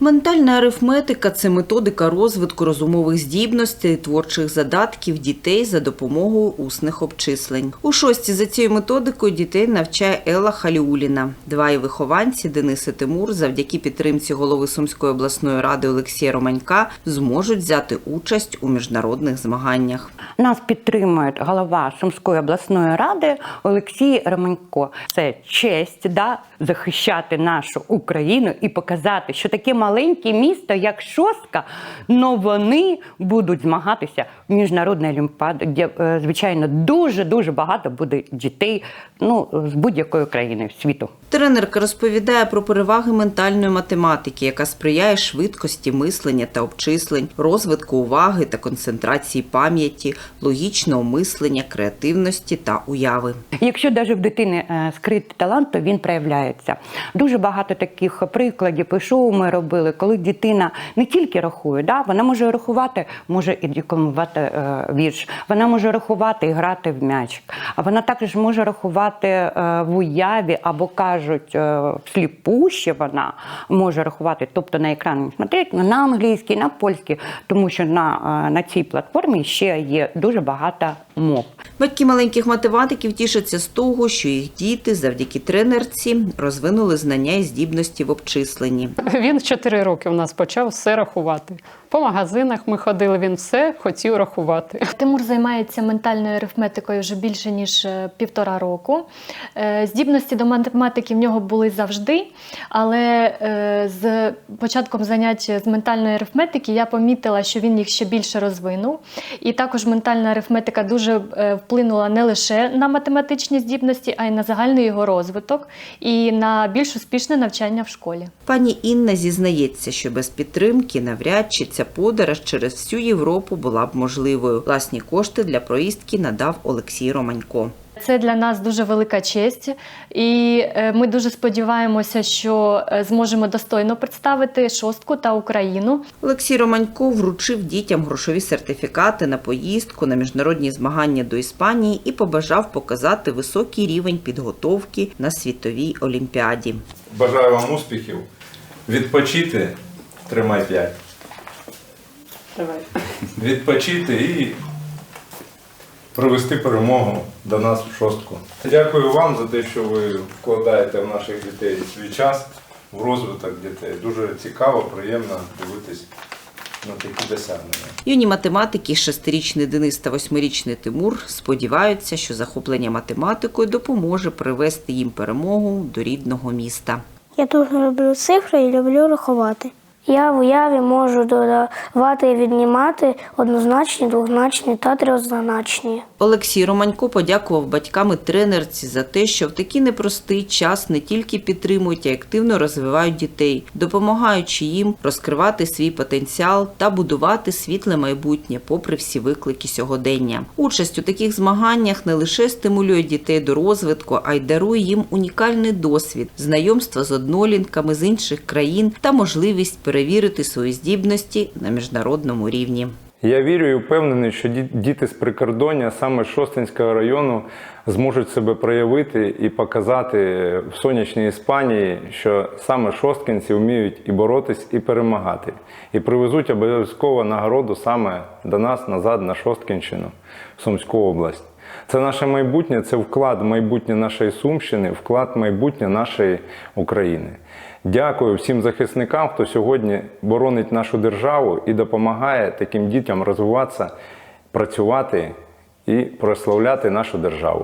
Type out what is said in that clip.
Ментальна арифметика це методика розвитку розумових здібностей творчих задатків дітей за допомогою усних обчислень. У шості за цією методикою дітей навчає Елла Халіуліна. Два її вихованці Денис і Тимур завдяки підтримці голови Сумської обласної ради Олексія Романька зможуть взяти участь у міжнародних змаганнях. Нас підтримує голова Сумської обласної ради Олексій Романько. Це честь да, захищати нашу Україну і показати, що таке маленьке місто, як Шостка, но вони будуть змагатися в міжнародній олімпіаді, де, е, звичайно, дуже дуже багато буде дітей ну, з будь-якої країни світу. Тренерка розповідає про переваги ментальної математики, яка сприяє швидкості мислення та обчислень, розвитку уваги та концентрації пам'яті, логічного мислення, креативності та уяви. Якщо навіть в дитини е, скритий талант, то він проявляється. Дуже багато таких прикладів і шоу ми робили, коли дитина не тільки рахує, да, вона може рахувати, може і декламувати е, вірш, вона може рахувати і грати в м'ячик, а вона також може рахувати е, в уяві або кажуть е, всліпу ще вона може рахувати, тобто на екрані смотреть на англійській, на польській, тому що на, е, на цій платформі ще є дуже багато мов. Батьки маленьких математиків тішаться з того, що їх діти завдяки тренерці розвинули знання і здібності в обчисленні. Він в 4 роки у нас почав все рахувати. По магазинах ми ходили, він все хотів рахувати. Тимур займається ментальною арифметикою вже більше ніж е, півтора року. Е, Здібності до математики в нього були завжди, але е, з початком занять з ментальної арифметики я помітила, що він їх ще більше розвинув. І також ментальна арифметика дуже е, вплинула не лише на математичні здібності, а й на загальний його розвиток і на більш успішне навчання в школі. Пані Інна зізнається, що без підтримки навряд чи ця подорож через всю Європу була б можливою. Власні кошти для проїздки надав Олексій Романько. Це для нас дуже велика честь, і е, ми дуже сподіваємося, що е, зможемо достойно представити шостку та Україну. Олексій Романько вручив дітям грошові сертифікати на поїздку на міжнародні змагання до Іспанії і побажав показати високий рівень підготовки на світовій олімпіаді. Бажаю вам успіхів. Відпочити. Тримай п'ять. Відпочити і привести перемогу до нас в шостку. Дякую вам за те, що ви вкладаєте в наших дітей свій час в розвиток дітей. Дуже цікаво, приємно дивитись на такі досягнення. Юні математики, шестирічний Денис та восьмирічний Тимур сподіваються, що захоплення математикою допоможе привести їм перемогу до рідного міста. Я дуже люблю цифри і люблю рахувати. Я в уяві можу додавати і віднімати однозначні, двозначні та трьохзначні. Олексій Романько подякував батькам і тренерці за те, що в такий непростий час не тільки підтримують, а й активно розвивають дітей, допомагаючи їм розкривати свій потенціал та будувати світле майбутнє, попри всі виклики сьогодення. Участь у таких змаганнях не лише стимулює дітей до розвитку, а й дарує їм унікальний досвід, знайомства з однолінками з інших країн та можливість перевірити свої здібності на міжнародному рівні. Я вірю і впевнений, що діти з прикордоння саме Шостинського району зможуть себе проявити і показати в сонячній Іспанії, що саме шосткинці вміють і боротись, і перемагати. І привезуть обов'язково нагороду саме до нас назад на Шосткинщину, Сумську область. Це наше майбутнє, це вклад в майбутнє нашої Сумщини, вклад в майбутнє нашої України. Дякую всім захисникам, хто сьогодні боронить нашу державу і допомагає таким дітям розвиватися, працювати і прославляти нашу державу.